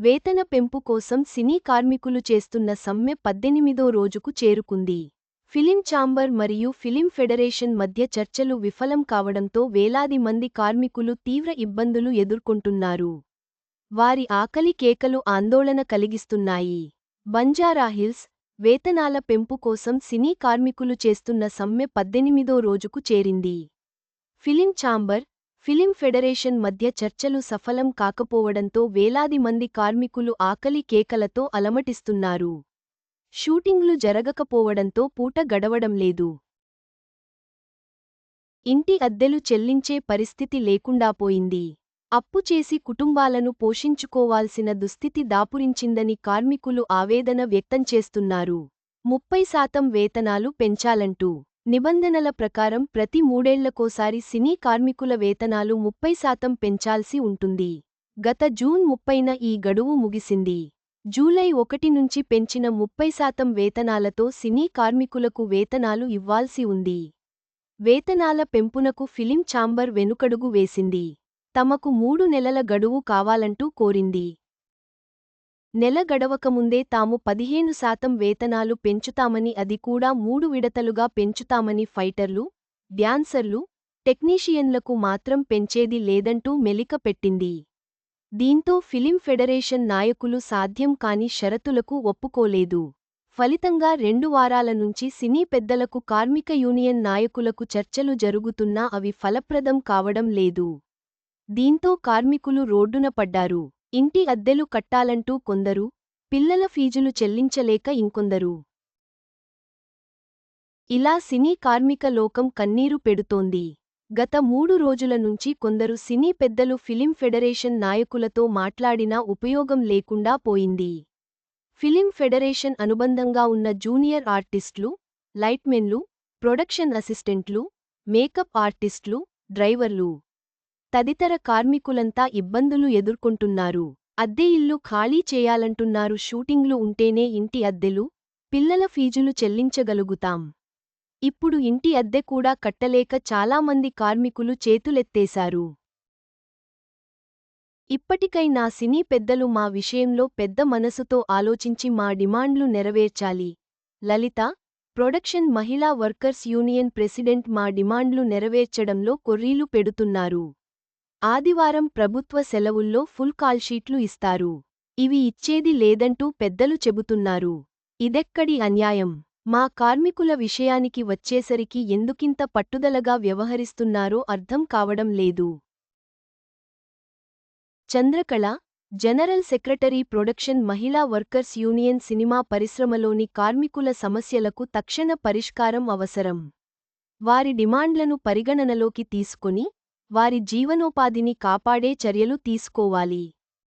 వేతన పెంపు కోసం సినీ కార్మికులు చేస్తున్న సమ్మె పద్దెనిమిదో రోజుకు చేరుకుంది. ఫిలిం ఛాంబర్ మరియు ఫిలిం ఫెడరేషన్ మధ్య చర్చలు విఫలం కావడంతో వేలాది మంది కార్మికులు తీవ్ర ఇబ్బందులు ఎదుర్కొంటున్నారు. వారి ఆకలి కేకలు ఆందోళన కలిగిస్తున్నాయి. బంజారాహిల్స్ వేతనాల పెంపు కోసం సినీ కార్మికులు చేస్తున్న సమ్మె పద్దెనిమిదో రోజుకు చేరింది. ఫిలిం ఛాంబర్ ఫిలిం ఫెడరేషన్ మధ్య చర్చలు సఫలం కాకపోవడంతో వేలాది మంది కార్మికులు ఆకలి కేకలతో అలమటిస్తున్నారు. షూటింగ్లు జరగకపోవడంతో పూట గడవడం లేదు. ఇంటి అద్దెలు చెల్లించే పరిస్థితి లేకుండా పోయింది. అప్పు చేసి కుటుంబాలను పోషించుకోవాల్సిన దుస్థితి దాపురించిందని కార్మికులు ఆవేదన వ్యక్తం చేస్తున్నారు. ముప్పై శాతం వేతనాలు పెంచాలంటూ నిబంధనల ప్రకారం ప్రతి మూడేళ్ళకోసారి సినీ కార్మికుల వేతనాలు ముప్పై శాతం పెంచాల్సి ఉంటుంది. గత జూన్ ముప్పైన ఈ గడువు ముగిసింది. జూలై ఒకటి నుంచి పెంచిన ముప్పై శాతం వేతనాలతో సినీ కార్మికులకు వేతనాలు ఇవ్వాల్సి ఉంది. వేతనాల పెంపునకు ఫిలిం ఛాంబర్ వెనుకడుగు వేసింది. తమకు మూడు నెలల గడువు కావాలంటూ కోరింది. నెల గడవకముందే తాము పదిహేను శాతం వేతనాలు పెంచుతామని అది కూడా మూడు విడతలుగా పెంచుతామని ఫైటర్లు డ్యాన్సర్లు టెక్నీషియన్లకు మాత్రం పెంచేది లేదంటూ మెలిక పెట్టింది. దీంతో ఫిలిం ఫెడరేషన్ నాయకులు సాధ్యం కాని షరతులకు ఒప్పుకోలేదు. ఫలితంగా రెండు వారాల నుంచి సినీ పెద్దలకు కార్మిక యూనియన్ నాయకులకు చర్చలు జరుగుతున్నా అవి ఫలప్రదం కావడం లేదు. దీంతో కార్మికులు రోడ్డున పడ్డారు. ఇంటి అద్దెలు కట్టాలంటూ కొందరు పిల్లల ఫీజులు చెల్లించలేక ఇంకొందరు. ఇలా సినీ కార్మిక లోకం కన్నీరు పెడుతోంది. గత మూడు రోజుల నుంచి కొందరు సినీ పెద్దలు ఫిలిం ఫెడరేషన్ నాయకులతో మాట్లాడినా ఉపయోగం లేకుండా పోయింది. ఫిలిం ఫెడరేషన్ అనుబంధంగా ఉన్న జూనియర్ ఆర్టిస్టులు లైట్మెన్లు ప్రొడక్షన్ అసిస్టెంట్లు మేకప్ ఆర్టిస్టులు డ్రైవర్లు తదితర కార్మికులంతా ఇబ్బందులు ఎదుర్కొంటున్నారు. అద్దె ఇల్లు ఖాళీ చేయాలంటున్నారు. షూటింగ్లు ఉంటేనే ఇంటి అద్దెలు పిల్లల ఫీజులు చెల్లించగలుగుతాం. ఇప్పుడు ఇంటి అద్దె కూడా కట్టలేక చాలామంది కార్మికులు చేతులెత్తేశారు. ఇప్పటికైనా సినీ పెద్దలు మా విషయంలో పెద్ద మనసుతో ఆలోచించి మా డిమాండ్లు నెరవేర్చాలి. లలిత ప్రొడక్షన్ మహిళా వర్కర్స్ యూనియన్ ప్రెసిడెంట్ మా డిమాండ్లు నెరవేర్చడంలో కొర్రీలు పెడుతున్నారు. ఆదివారం ప్రభుత్వ సెలవుల్లో ఫుల్ కాల్షీట్లు ఇస్తారు. ఇవి ఇచ్చేది లేదంటూ పెద్దలు చెబుతున్నారు. ఇదెక్కడి అన్యాయం? మా కార్మికుల విషయానికి వచ్చేసరికి ఎందుకింత పట్టుదలగా వ్యవహరిస్తున్నారో అర్థం కావడం లేదు. చంద్రకళ జనరల్ సెక్రటరీ ప్రొడక్షన్ మహిళా వర్కర్స్ యూనియన్ సినిమా పరిశ్రమలోని కార్మికుల సమస్యలకు తక్షణ పరిష్కారం అవసరం. వారి డిమాండ్లను పరిగణనలోకి తీసుకుని వారి జీవనోపాధిని కాపాడే చర్యలు తీసుకోవాలి.